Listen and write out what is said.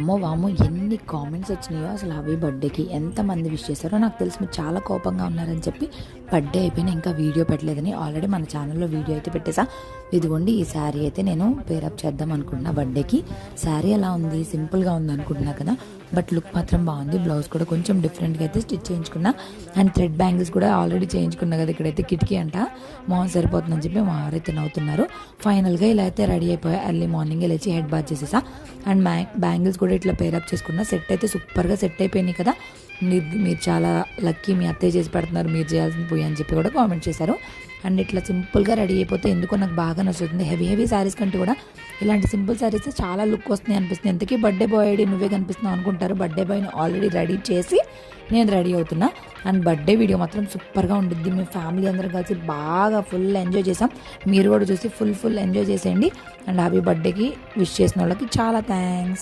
అమ్మో వామో ఎన్ని కామెంట్స్ వచ్చినాయో అసలు అవి బర్త్డేకి ఎంతమంది విష్ చేశారో నాకు తెలిసి. మీరు చాలా కోపంగా ఉన్నారని చెప్పి బర్త్డే అయిపోయినా ఇంకా వీడియో పెట్టలేదని ఆల్రెడీ మన ఛానల్లో వీడియో అయితే పెట్టేసా. ఇదిగోండి ఈ శారీ అయితే నేను పేరప్ చేద్దాం అనుకుంటున్నా బర్త్డేకి. శారీ ఎలా ఉంది? సింపుల్గా ఉంది అనుకుంటున్నా కదా. బట్ లుక్ మాత్రం బాగుంది. బ్లౌజ్ కూడా కొంచెం డిఫరెంట్గా అయితే స్టిచ్ చేయించుకున్నా. అండ్ థ్రెడ్ బ్యాంగిల్స్ కూడా ఆల్రెడీ చేయించుకున్నా కదా ఇక్కడైతే కిటికీ అంట. మోహన్ సరిపోతుందని చెప్పి మా వారైతే నవ్వుతున్నారు. ఫైనల్గా ఇలా అయితే రెడీ అయిపోయా. ఎర్లీ మార్నింగ్ లేచి హెడ్ బాత్ చేసేసా. అండ్ బ్యాంగిల్స్ కూడా ఇట్లా పేరప్ చేసుకున్నా. సెట్ అయితే సూపర్గా సెట్ అయిపోయినాయి కదా. మీరు మీరు చాలా లక్కీ మీ అత్తయ్య చేసి పెడుతున్నారు మీరు చేయాల్సిన పోయి అని చెప్పి కూడా కామెంట్ చేశారు. అండ్ ఇట్లా సింపుల్గా రెడీ అయిపోతే ఎందుకో నాకు బాగా నచ్చుతుంది. హెవీ హెవీ శారీస్ కంటే కూడా ఇలాంటి సింపుల్ శారీస్ చాలా లుక్ వస్తున్నాయి అనిపిస్తుంది. ఎందుకీ బర్త్డే బాయ్ ఐడి నువ్వే కనిపిస్తున్నావు అనుకుంటారు. బర్త్డే బాయ్ని ఆల్రెడీ రెడీ చేసి నేను రెడీ అవుతున్నా. అండ్ బర్త్డే వీడియో మాత్రం సూపర్గా ఉండిద్ది. మీ ఫ్యామిలీ అందరం కలిసి బాగా ఫుల్ ఎంజాయ్ చేసాం మీరు కూడా చూసి ఫుల్ ఫుల్ ఎంజాయ్ చేసేయండి. అండ్ హ్యాపీ బర్త్డేకి విష్ చేసిన వాళ్ళకి చాలా థ్యాంక్స్.